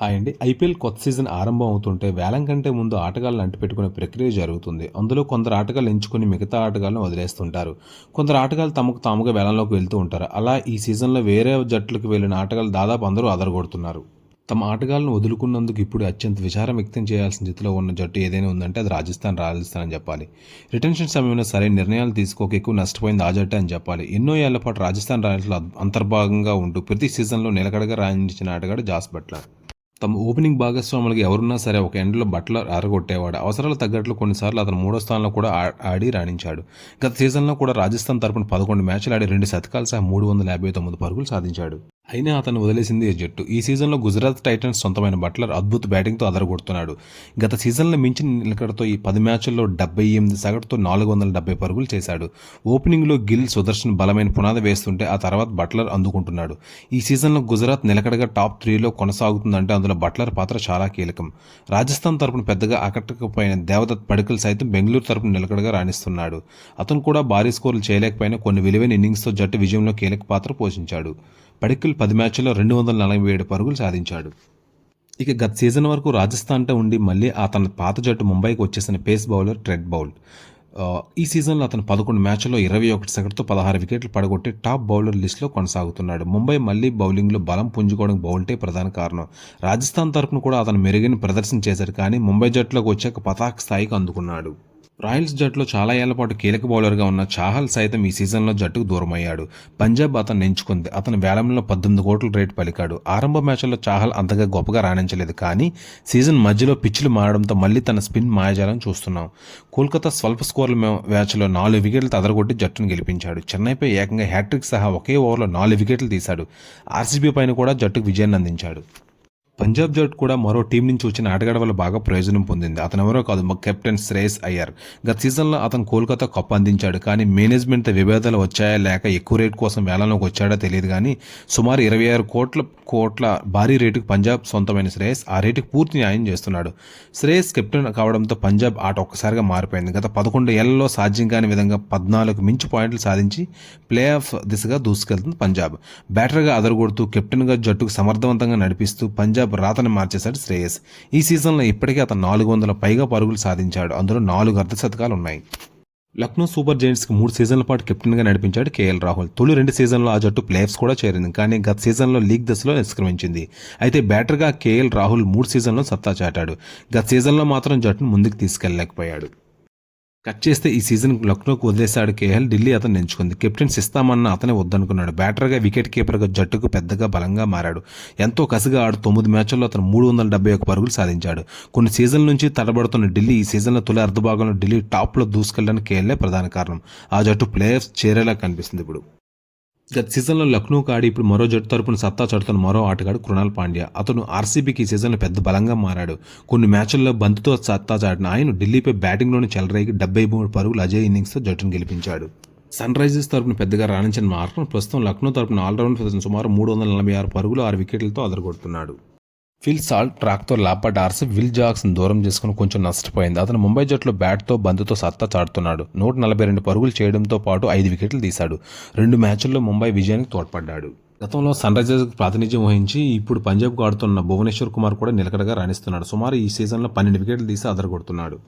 Hi అండి. IPL కొత్త season ఆరంభం అవుతుంటే వేలం కంటే ముందు ఆటగాళ్ళని అంటిపెట్టుకునే ప్రక్రియ జరుగుతుంది. అందులో కొందరు ఆటగాళ్ళు ఎంచుకుని మిగతా ఆటగాళ్ళను వదిలేస్తుంటారు. కొందరు ఆటగాళ్ళు తమకు తాముగా వేలంలోకి వెళ్తూ ఉంటారు. అలా ఈ సీజన్లో వేరే జట్లకు వెళ్ళిన ఆటగాళ్ళు దాదాపు అందరూ అదరగొడుతున్నారు. తమ ఆటగాళ్ళను వదులుకున్నందుకు ఇప్పుడు అత్యంత విచారం వ్యక్తం చేయాల్సిన స్థితిలో ఉన్న జట్టు ఏదైనా ఉందంటే అది రాజస్థాన్ రాజస్థాన్ అని చెప్పాలి. రిటెన్షన్ సమయంలో సరైన నిర్ణయాలు తీసుకోక ఎక్కువ నష్టపోయింది ఆ జట్టే అని చెప్పాలి. ఎన్నో ఏళ్ళ పాటు రాజస్థాన్ రాయల్స్లో అంతర్భాగంగా ఉంటూ ప్రతి సీజన్లో నిలకడగా రాణించిన ఆటగాడు జాస్ బట్లర్. తమ ఓపెనింగ్ భాగస్వాములకి ఎవరున్నా సరే ఒక ఎండ్లో బట్టలు అరగొట్టేవాడు అవసరాలు తగ్గట్లు కొన్నిసార్లు అతను మూడో స్థానంలో కూడా ఆ- ఆడి రాణించాడు. గత సీజన్లో కూడా రాజస్థాన్ తరపున పదకొండు మ్యాచ్లు ఆడి రెండు శతకాలు సహా మూడు వందల యాభై తొమ్మిది పరుగులు సాధించాడు. అయినా అతను వదిలేసింది ఈ జట్టు. ఈ సీజన్లో గుజరాత్ టైటన్స్ సొంతమైన బట్లర్ అద్భుత బ్యాటింగ్తో అదరగొడుతున్నాడు. గత సీజన్లో మించిన నిలకడతో ఈ పది మ్యాచ్ల్లో డెబ్బై ఎనిమిది సగటుతో నాలుగు వందల డెబ్బై పరుగులు చేశాడు. ఓపెనింగ్లో గిల్ సుదర్శన్ బలమైన పునాది వేస్తుంటే ఆ తర్వాత బట్లర్ అందుకుంటున్నాడు. ఈ సీజన్లో గుజరాత్ నిలకడగా టాప్ త్రీలో కొనసాగుతుందంటే అందులో బట్లర్ పాత్ర చాలా కీలకం. రాజస్థాన్ తరపున పెద్దగా ఆకట్టకపోయిన దేవదత్ పడికల్ సైతం బెంగళూరు తరపున నిలకడగా రాణిస్తున్నాడు. అతను కూడా భారీ స్కోర్లు చేయలేకపోయినా కొన్ని విలువైన ఇన్నింగ్స్తో జట్టు విజయంలో కీలక పాత్ర పోషించాడు. పడికల్ పది మ్యాచ్ల్లో రెండు వందల నలభై ఏడు పరుగులు సాధించాడు. ఇక గత సీజన్ వరకు రాజస్థాన్తో ఉండి మళ్ళీ అతని పాత జట్టు ముంబైకి వచ్చేసిన పేస్ బౌలర్ ట్రెడ్ బౌల్. ఈ సీజన్లో అతను పదకొండు మ్యాచ్ల్లో ఇరవై ఒకటి సగటుతో పదహారు వికెట్లు పడగొట్టి టాప్ బౌలర్ లిస్టులో కొనసాగుతున్నాడు. ముంబై మళ్ళీ బౌలింగ్లో బలం పుంజుకోవడానికి బౌల్టే ప్రధాన కారణం. రాజస్థాన్ తరఫున కూడా అతను మెరుగైన ప్రదర్శన చేశాడు కానీ ముంబై జట్టులోకి వచ్చాక పతాక స్థాయికి అందుకున్నాడు. రాయల్స్ జట్టులో చాలా ఏళ్ళ పాటు కీలక బౌలర్గా ఉన్న చాహల్ సైతం ఈ సీజన్లో జట్టుకు దూరమయ్యాడు. పంజాబ్ అతను ఎంచుకుంది. అతను వేలంలో పద్దెనిమిది కోట్ల రేటు పలికాడు. ఆరంభ మ్యాచ్ల్లో చాహల్ అంతగా గొప్పగా రాణించలేదు కానీ సీజన్ మధ్యలో పిచ్లు మారడంతో మళ్ళీ తన స్పిన్ మాయజాలని చూస్తున్నాం. కోల్కతా స్వల్ప స్కోర్ల మ్యాచ్లో నాలుగు వికెట్లు తదరగొట్టి జట్టును గెలిపించాడు. చెన్నైపై ఏకంగా హ్యాట్రిక్ సహా ఒకే ఓవర్లో నాలుగు వికెట్లు తీశాడు. ఆర్సీబీ పైన కూడా జట్టుకు విజయాన్ని అందించాడు. పంజాబ్ జట్టు కూడా మరో టీం నుంచి వచ్చిన ఆటగాడి వల్ల బాగా ప్రయోజనం పొందింది. అతను ఎవరో కాదు మా కెప్టెన్ శ్రేయస్ అయ్యర్. గత సీజన్లో అతను కోల్కతా కప్ అందించాడు కానీ మేనేజ్మెంట్ విభేదాలు వచ్చాయా లేక ఎక్కువ రేట్ కోసం వేలంలోకి వచ్చాడో తెలియదు కానీ సుమారు ఇరవై ఆరు కోట్ల కోట్ల భారీ రేటుకు పంజాబ్ సొంతమైన శ్రేయస్ ఆ రేటుకు పూర్తి న్యాయం చేస్తున్నాడు. శ్రేయస్ కెప్టెన్ కావడంతో పంజాబ్ ఆట ఒక్కసారిగా మారిపోయింది. గత పదకొండు ఏళ్ళలో సాధ్యం కాని విధంగా పద్నాలుగు మించి పాయింట్లు సాధించి ప్లే ఆఫ్ దిశగా దూసుకెళ్తుంది పంజాబ్. బ్యాటర్గా అదరగొడుతూ కెప్టెన్గా జట్టుకు సమర్థవంతంగా నడిపిస్తూ పంజాబ్ రాతను మార్చేశాడు శ్రేయస్. ఈ సీజన్లో ఇప్పటికే అతను నాలుగు వందల పైగా పరుగులు సాధించాడు. అందులో నాలుగు అర్ధశతకాలు ఉన్నాయి. లక్నో సూపర్ జైంట్స్కి మూడు సీజన్ల పాటు కెప్టెన్గా నడిపించాడు కేఎల్ రాహుల్. తొలి రెండు సీజన్లో ఆ జట్టు ప్లేయర్స్ కూడా చేరింది. కానీ గత సీజన్లో లీగ్ దశలో నిష్క్రమించింది. అయితే బ్యాటర్గా కేఎల్ రాహుల్ మూడు సీజన్లో సత్తా చాటాడు. గత సీజన్లో మాత్రం జట్టును ముందుకు తీసుకెళ్ళలేకపోయాడు. కట్ చేస్తే ఈ సీజన్ లక్నోకు వదిలేశాడు కేఎల్. ఢిల్లీ అతను ఎంచుకుంది. కెప్టెన్స్ ఇస్తామన్న అతనే వద్దనుకున్నాడు. బ్యాటర్గా వికెట్ కీపర్గా జట్టుకు పెద్దగా బలంగా మారాడు. ఎంతో కసిగా ఆడు తొమ్మిది మ్యాచ్ల్లో అతను మూడు వందల డెబ్బై ఒక పరుగులు సాధించాడు. కొన్ని సీజన్ల నుంచి తడబడుతున్న ఢిల్లీ ఈ సీజన్లో తొలి అర్ధభాగంలో ఢిల్లీ టాప్లో దూసుకెళ్ళడానికి కేఎల్ఏ ప్రధాన కారణం. ఆ జట్టు ప్లేయర్స్ చేరేలా కనిపిస్తుంది ఇప్పుడు. గత సీజన్లో లక్నోకు ఆడి ఇప్పుడు మరో జట్టు తరపున సత్తా చాటుతున్న మరో ఆటగాడు కృణాల్ పాండ్యా. అతను ఆర్సీబీకి ఈ సీజన్లో పెద్ద బలంగా మారాడు. కొన్ని మ్యాచ్ల్లో బంతుతో సత్తా చాటిన ఆయన ఢిల్లీపై బ్యాటింగ్లోని చెలరేగి డెబ్బై మూడు పరుగులు అజయ్ ఇన్నింగ్స్తో జట్టును గెలిపించాడు. సన్ రైజర్స్ తరపున పెద్దగా రాణించిన మార్కం ప్రస్తుతం లక్నో తరపున ఆల్రౌండ్ సుమారు మూడు వందల నలభై ఆరు పరుగులు ఆరు వికెట్లతో అదరగొడుతున్నాడు. ఫిల్ సాల్ట్ ట్రాక్తో లాపడ్డ ఆర్సీ విల్ జాక్స్ని దూరం చేసుకుని కొంచెం నష్టపోయింది. అతను ముంబై జట్లో బ్యాట్తో బంతుతో సత్తా చాటుతున్నాడు. నూట నలభై రెండు పరుగులు చేయడంతో పాటు ఐదు వికెట్లు తీశాడు. రెండు మ్యాచ్ల్లో ముంబై విజయానికి తోడ్పడ్డాడు. గతంలో సన్ రైజర్స్కి ప్రాతినిధ్యం వహించి ఇప్పుడు పంజాబ్కు ఆడుతున్న భువనేశ్వర్ కుమార్ కూడా నిలకడగా రాణిస్తున్నాడు. సుమారు ఈ సీజన్లో పన్నెండు వికెట్లు తీసి అదరగొడుతున్నాడు.